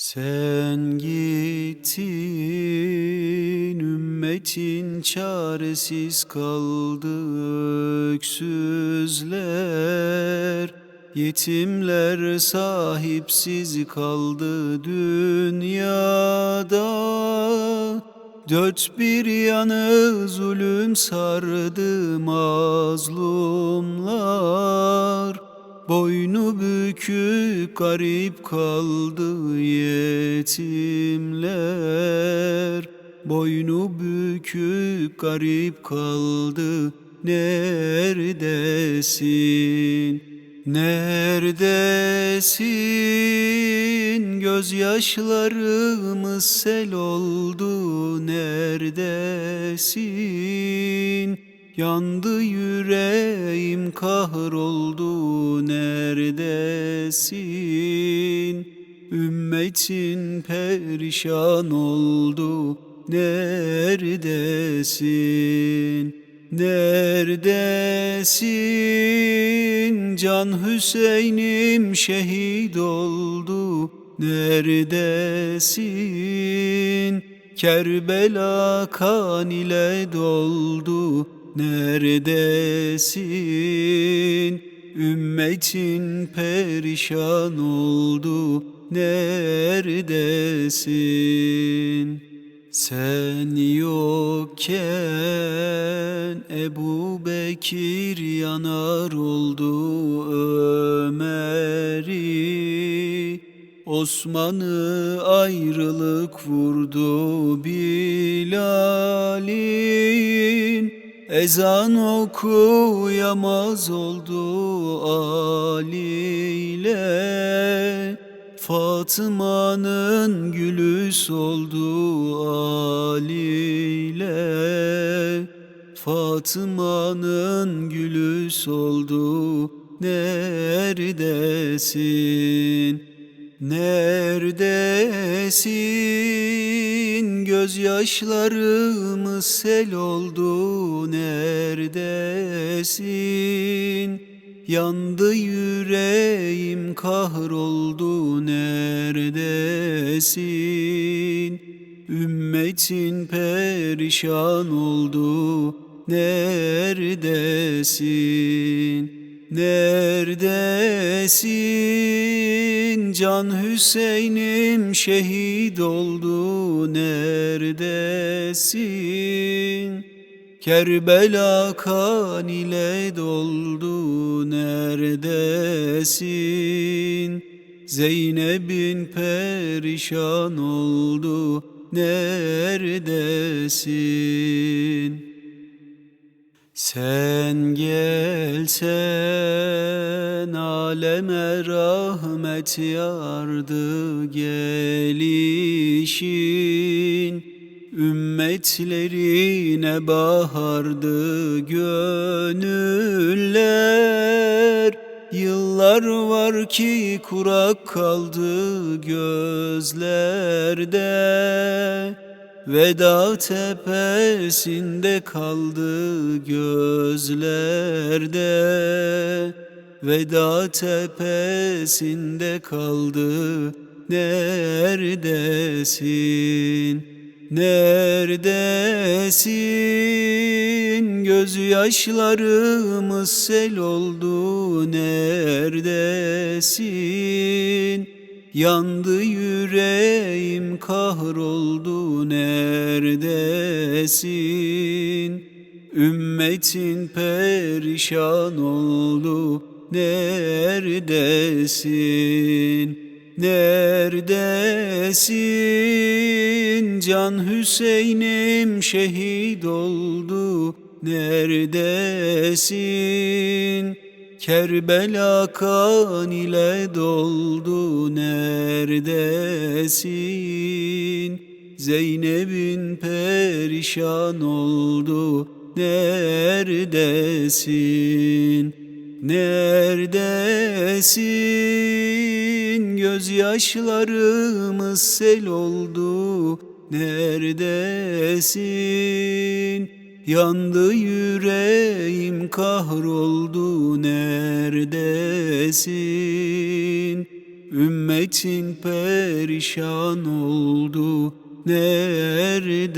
Sen gittin ümmetin çaresiz kaldı öksüzler Yetimler sahipsiz kaldı dünyada. Dört bir yanı zulüm sardı mazlumlar Boynu bükük garip kaldı yetimler Boynu bükük garip kaldı Neredesin? Neredesin? Gözyaşlarımız sel oldu Neredesin? Yandı yüreğim kahroldu neredesin? Ümmetin perişan oldu neredesin? Neredesin? Can Hüseyin'im şehit oldu neredesin? Kerbela kan ile doldu neredesin? Ümmetin perişan oldu neredesin? Sen yokken Ebu Bekir yanar oldu Ömer'i Osman'ı ayrılık vurdu Bilal'in Ezan okuyamaz oldu Ali ile Fatıma'nın gülü soldu Ali ile Fatıma'nın gülü soldu Neredesin? Neredesin? Gözyaşlarımız sel oldu Neredesin? Yandı yüreğim kahroldu Neredesin? Ümmetin perişan oldu Neredesin? Neredesin? Can Hüseyin'im şehit oldu neredesin? Kerbela kan ile doldu neredesin? Zeynep'in perişan oldu neredesin? Sen gelsen aleme rahmet yardı gelişin. Ümmetlerine bahardı gönüller. Yıllar var ki kurak kaldı gözlerde Veda tepesinde kaldı gözlerde Veda tepesinde kaldı Neredesin? Neredesin? Gözyaşlarımız sel oldu Neredesin? Yandı yüreğim kahroldu neredesin? Ümmetin perişan oldu neredesin? Neredesin? Can Hüseyin'im şehit oldu neredesin? Kerbela kan ile doldu neredesin? Zeynep'in perişan oldu neredesin? Neredesin? Gözyaşlarımız sel oldu neredesin? Yandı yüreğim kahroldu neredesin? Ümmetin perişan oldu Neredesin?